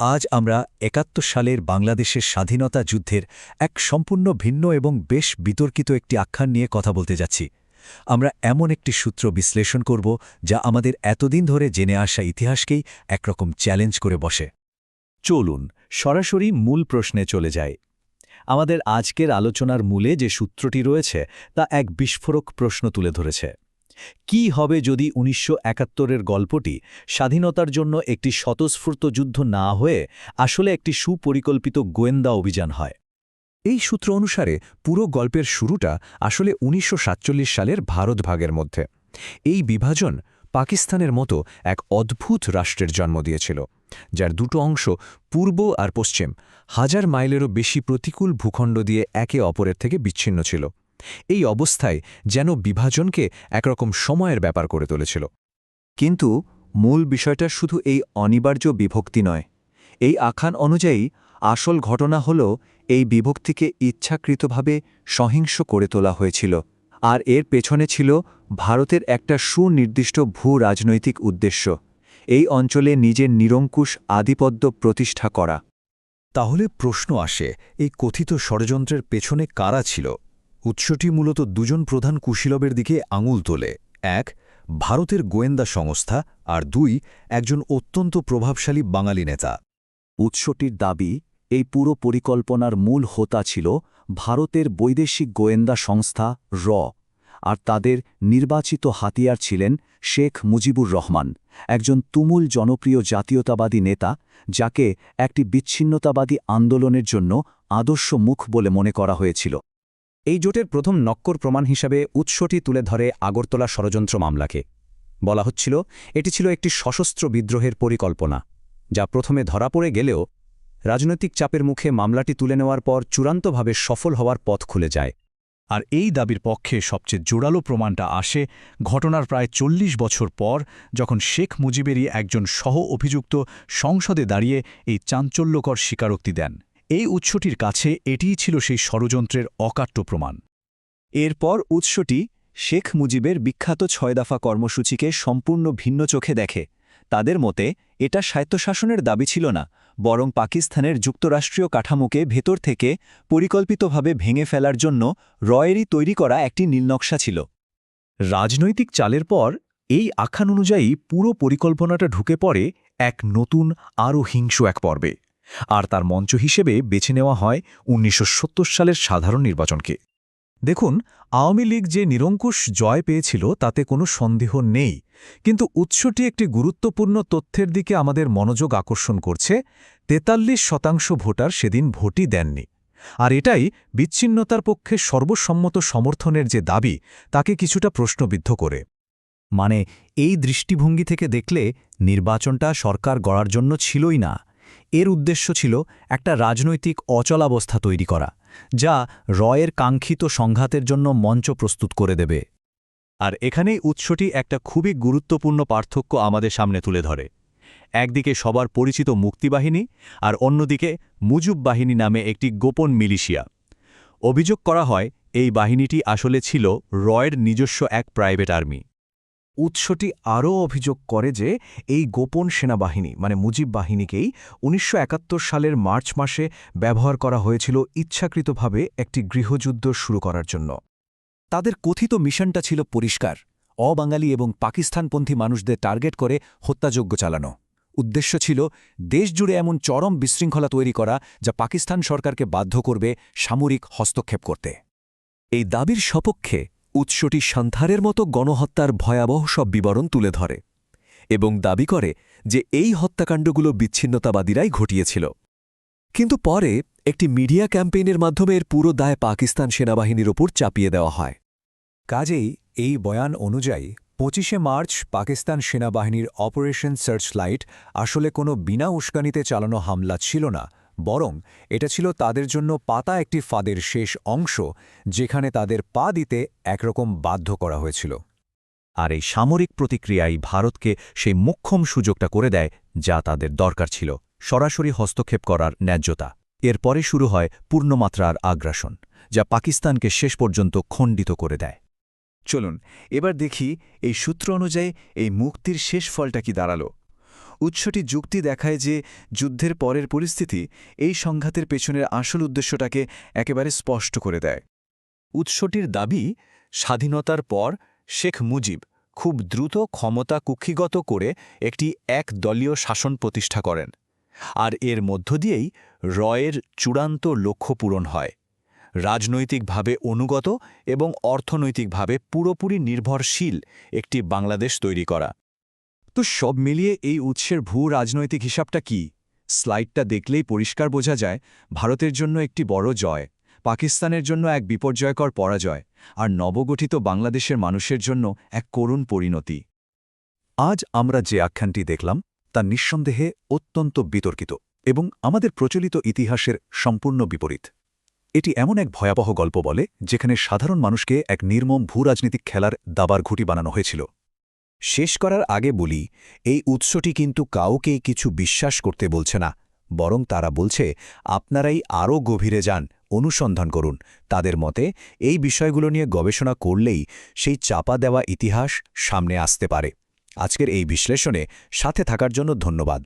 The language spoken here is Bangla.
আজ আমরা একাত্তর সালের বাংলাদেশের স্বাধীনতা যুদ্ধের এক সম্পূর্ণ ভিন্ন এবং বেশ বিতর্কিত একটি আখ্যান নিয়ে কথা বলতে যাচ্ছি। আমরা এমন একটি সূত্র বিশ্লেষণ করব যা আমাদের এতদিন ধরে জেনে আসা ইতিহাসকেই একরকম চ্যালেঞ্জ করে বসে। চলুন, সরাসরি মূল প্রশ্নে চলে যায় আমাদের আজকের আলোচনার মূলে যে সূত্রটি রয়েছে, তা এক বিস্ফোরক প্রশ্ন তুলে ধরেছে। কি হবে যদি উনিশশো একাত্তরের গল্পটি স্বাধীনতার জন্য একটি স্বতঃস্ফূর্ত যুদ্ধ না হয়ে আসলে একটি সুপরিকল্পিত গোয়েন্দা অভিযান হয়? এই সূত্র অনুসারে পুরো গল্পের শুরুটা আসলে উনিশশো সাতচল্লিশ সালের ভারত ভাগের মধ্যে। এই বিভাজন পাকিস্তানের মতো এক অদ্ভুত রাষ্ট্রের জন্ম দিয়েছিল, যার দুটো অংশ পূর্ব আর পশ্চিম হাজার মাইলেরও বেশি প্রতিকূল ভূখণ্ড দিয়ে একে অপরের থেকে বিচ্ছিন্ন ছিল। এই অবস্থায় যেন বিভাজনকে একরকম সময়ের ব্যাপার করে তুলেছিল। কিন্তু মূল বিষয়টা শুধু এই অনিবার্য বিভক্তি নয়। এই আখান অনুযায়ী আসল ঘটনা হল এই বিভক্তিকে ইচ্ছাকৃতভাবে সহিংস করে তোলা হয়েছিল আর এর পেছনে ছিল ভারতের একটা সুনির্দিষ্ট ভূ রাজনৈতিক উদ্দেশ্য, এই অঞ্চলে নিজের নিরঙ্কুশ আধিপত্য প্রতিষ্ঠা করা। তাহলে প্রশ্ন আসে, এই কথিত ষড়যন্ত্রের পেছনে কারা ছিল? উৎসটি মূলত দুজন প্রধান কুশীলবের দিকে আঙুল তোলে। এক, ভারতের গোয়েন্দা সংস্থা আর দুই, একজন অত্যন্ত প্রভাবশালী বাঙালি নেতা। উৎসটির দাবি, এই পুরো পরিকল্পনার মূল হোতা ছিল ভারতের বৈদেশিক গোয়েন্দা সংস্থা র, আর তাদের নির্বাচিত হাতিয়ার ছিলেন শেখ মুজিবুর রহমান, একজন তুমুল জনপ্রিয় জাতীয়তাবাদী নেতা, যাকে একটি বিচ্ছিন্নতাবাদী আন্দোলনের জন্য আদর্শ মুখ বলে মনে করা হয়েছিল। এই জোটের প্রথম নক্কর প্রমাণ হিসাবে উৎসটি তুলে ধরে আগরতলা ষড়যন্ত্র মামলাকে। বলা হচ্ছিল, এটি ছিল একটি সশস্ত্র বিদ্রোহের পরিকল্পনা, যা প্রথমে ধরা পড়ে গেলেও রাজনৈতিক চাপের মুখে মামলাটি তুলে নেওয়ার পর চূড়ান্তভাবে সফল হওয়ার পথ খুলে যায়। আর এই দাবির পক্ষে সবচেয়ে জোরালো প্রমাণটা আসে ঘটনার প্রায় চল্লিশ বছর পর, যখন শেখ মুজিবেরই একজন সহ অভিযুক্ত সংসদে দাঁড়িয়ে এই চাঞ্চল্যকর স্বীকারোক্তি দেন। এই উৎসটির কাছে এটিই ছিল সেই ষড়যন্ত্রের অকাট্য প্রমাণ। এরপর উৎসটি শেখ মুজিবের বিখ্যাত ছয় দফা কর্মসূচিকে সম্পূর্ণ ভিন্ন চোখে দেখে। তাদের মতে, এটা স্বায়ত্তশাসনের দাবি ছিল না, বরং পাকিস্তানের যুক্তরাষ্ট্রীয় কাঠামোকে ভেতর থেকে পরিকল্পিতভাবে ভেঙে ফেলার জন্য রয়েরই তৈরি করা একটি নীলনকশা ছিল। রাজনৈতিক চালের পর এই আখ্যান অনুযায়ী পুরো পরিকল্পনাটা ঢুকে পড়ে এক নতুন আরও হিংস এক পর্বে। আর তার মঞ্চ হিসেবে বেছে নেওয়া হয় উনিশশো সত্তর সালের সাধারণ নির্বাচনকে। দেখুন, আওয়ামী লীগ যে নিরঙ্কুশ জয় পেয়েছিল তাতে কোনো সন্দেহ নেই, কিন্তু উৎসটি একটি গুরুত্বপূর্ণ তথ্যের দিকে আমাদের মনোযোগ আকর্ষণ করছে, তেতাল্লিশ শতাংশ ভোটার সেদিন ভোটই দেননি। আর এটাই বিচ্ছিন্নতার পক্ষে সর্বসম্মত সমর্থনের যে দাবি, তাকে কিছুটা প্রশ্নবিদ্ধ করে। মানে এই দৃষ্টিভঙ্গি থেকে দেখলে নির্বাচনটা সরকার গড়ার জন্য ছিলই না। এর উদ্দেশ্য ছিল একটা রাজনৈতিক অচলাবস্থা তৈরি করা, যা রয়ের কাঙ্ক্ষিত সংঘাতের জন্য মঞ্চ প্রস্তুত করে দেবে। আর এখানেই উৎসটি একটা খুবই গুরুত্বপূর্ণ পার্থক্য আমাদের সামনে তুলে ধরে। একদিকে সবার পরিচিত মুক্তিবাহিনী আর অন্যদিকে মুজুব বাহিনী নামে একটি গোপন মিলিশিয়া। অভিযোগ করা হয়, এই বাহিনীটি আসলে ছিল রয়ের নিজস্ব এক প্রাইভেট আর্মি। উৎসটি আরও অভিযোগ করে যে এই গোপন সেনাবাহিনী মানে মুজিব বাহিনীকেই উনিশশো একাত্তর সালের মার্চ মাসে ব্যবহার করা হয়েছিল ইচ্ছাকৃতভাবে একটি গৃহযুদ্ধ শুরু করার জন্য। তাদের কথিত মিশনটা ছিল পরিষ্কার, অবাঙালি এবং পাকিস্তানপন্থী মানুষদের টার্গেট করে হত্যাযজ্ঞ চালানো। উদ্দেশ্য ছিল দেশজুড়ে এমন চরম বিশৃঙ্খলা তৈরি করা যা পাকিস্তান সরকারকে বাধ্য করবে সামরিক হস্তক্ষেপ করতে। এই দাবির সপক্ষে উৎসটি সান্থারের মতো গণহত্যার ভয়াবহ সব বিবরণ তুলে ধরে এবং দাবি করে যে এই হত্যাকাণ্ডগুলো বিচ্ছিন্নতাবাদীরাই ঘটিয়েছিল। কিন্তু পরে একটি মিডিয়া ক্যাম্পেইনের মাধ্যমে এর পুরো দায় পাকিস্তান সেনাবাহিনীর ওপর চাপিয়ে দেওয়া হয়। কাজেই এই বয়ান অনুযায়ী পঁচিশে মার্চ পাকিস্তান সেনাবাহিনীর অপারেশন সার্চ লাইট আসলে কোনো বিনা উস্কানিতে চালানো হামলা ছিল না বরং এটা ছিল তাদের জন্য পাতা একটি ফাঁদের শেষ অংশ যেখানে তাদের পা দিতে একরকম বাধ্য করা হয়েছিল। আর এই সামরিক প্রতিক্রিয়াই ভারতকে সেই মুখ্যম সুযোগটা করে দেয় যা তাদের দরকার ছিল, সরাসরি হস্তক্ষেপ করার ন্যায্যতা। এরপরে শুরু হয় পূর্ণমাত্রার আগ্রাসন, যা পাকিস্তানকে শেষ পর্যন্ত খণ্ডিত করে দেয়। চলুন, এবার দেখি এই সূত্র অনুযায়ী এই মুক্তির শেষ ফলটা কি দাঁড়াল। উৎসটি যুক্তি দেখায় যে যুদ্ধের পরের পরিস্থিতি এই সংঘাতের পেছনের আসল উদ্দেশ্যটাকে একেবারে স্পষ্ট করে দেয়। উৎসটির দাবি, স্বাধীনতার পর শেখ মুজিব খুব দ্রুত ক্ষমতা কুক্ষিগত করে একটি একদলীয় শাসন প্রতিষ্ঠা করেন আর এর মধ্য দিয়েই রয়ের চূড়ান্ত লক্ষ্য পূরণ হয়। রাজনৈতিকভাবে অনুগত এবং অর্থনৈতিকভাবে পুরোপুরি নির্ভরশীল একটি বাংলাদেশ তৈরি করা। তো সব মিলিয়ে এই উৎসের ভূ রাজনৈতিক হিসাবটা কি? স্লাইডটা দেখলেই পরিষ্কার বোঝা যায়, ভারতের জন্য একটি বড় জয়, পাকিস্তানের জন্য এক বিপর্যয়কর পরাজয়, আর নবগঠিত বাংলাদেশের মানুষের জন্য এক করুণ পরিণতি। আজ আমরা যে আখ্যানটি দেখলাম, তা নিঃসন্দেহে অত্যন্ত বিতর্কিত এবং আমাদের প্রচলিত ইতিহাসের সম্পূর্ণ বিপরীত। এটি এমন এক ভয়াবহ গল্প বলে, যেখানে সাধারণ মানুষকে এক নির্মম ভূরাজনীতিক খেলার দাবার ঘুটি বানানো হয়েছিল। শেষ করার আগে বলি, এই উৎসটি কিন্তু কাউকে কিছু বিশ্বাস করতে বলছে না, বরং তারা বলছে, আপনারাই আরও গভীরে যান, অনুসন্ধান করুন। তাদের মতে, এই বিষয়গুলো নিয়ে গবেষণা করলেই সেই চাপা দেওয়া ইতিহাস সামনে আসতে পারে। আজকের এই বিশ্লেষণে সাথে থাকার জন্য ধন্যবাদ।